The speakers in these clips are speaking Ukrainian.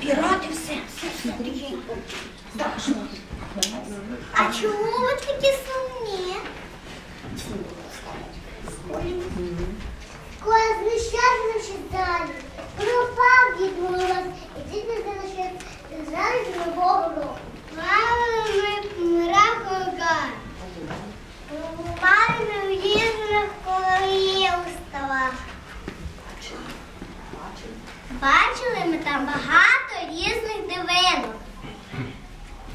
Пірати все, все, все, тихенько. А чому ви такі сумні? Коли знещасливши далі, пропав дід Мороз, і дід там багато різних дивинок.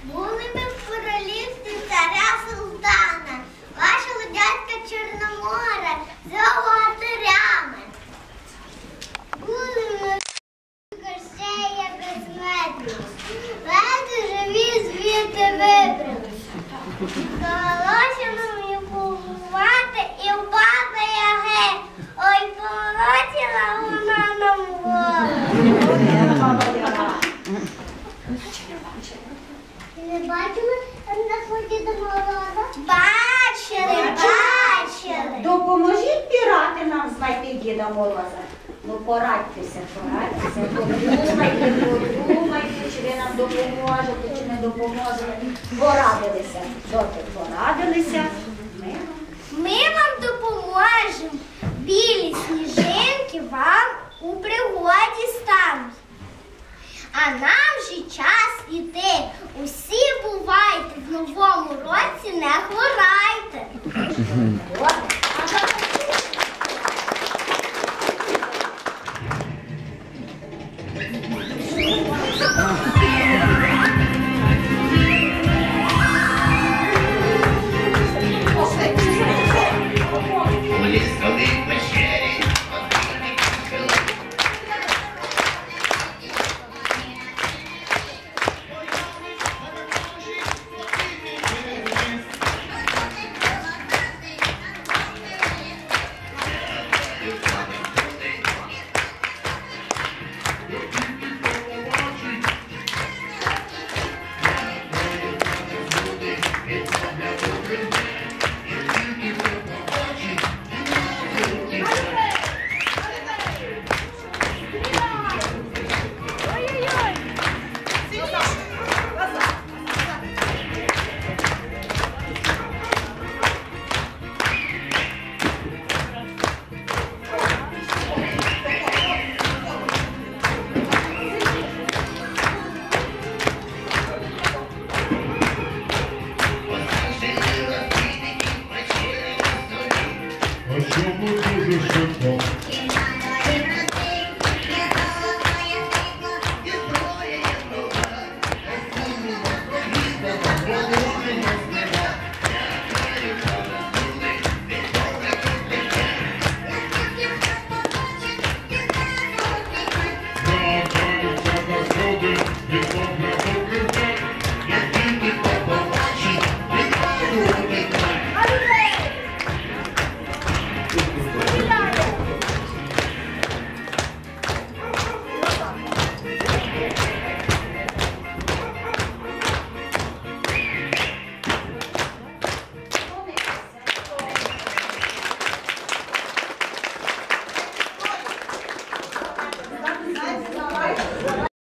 Були ми в королівстві царя султана, вашого дядька Чорномора з богатирями. Були ми в без меду, ледь живі звідти вибралися. Не бачили на Діда Мороза? Бачили, бачили. Допоможіть пірати нам знайти Діда Мороза. Ну порадьтеся, порадьтеся, подумайте, подумайте, чи ви нам допоможете, чи не допоможете. Порадилися. Доки порадилися. Ми Ми вам допоможемо. Білі сніжинки вам у пригоді стануть. А нам же час іти. Усі бувайте в новому році, не хворайте. Чому дуже швидко.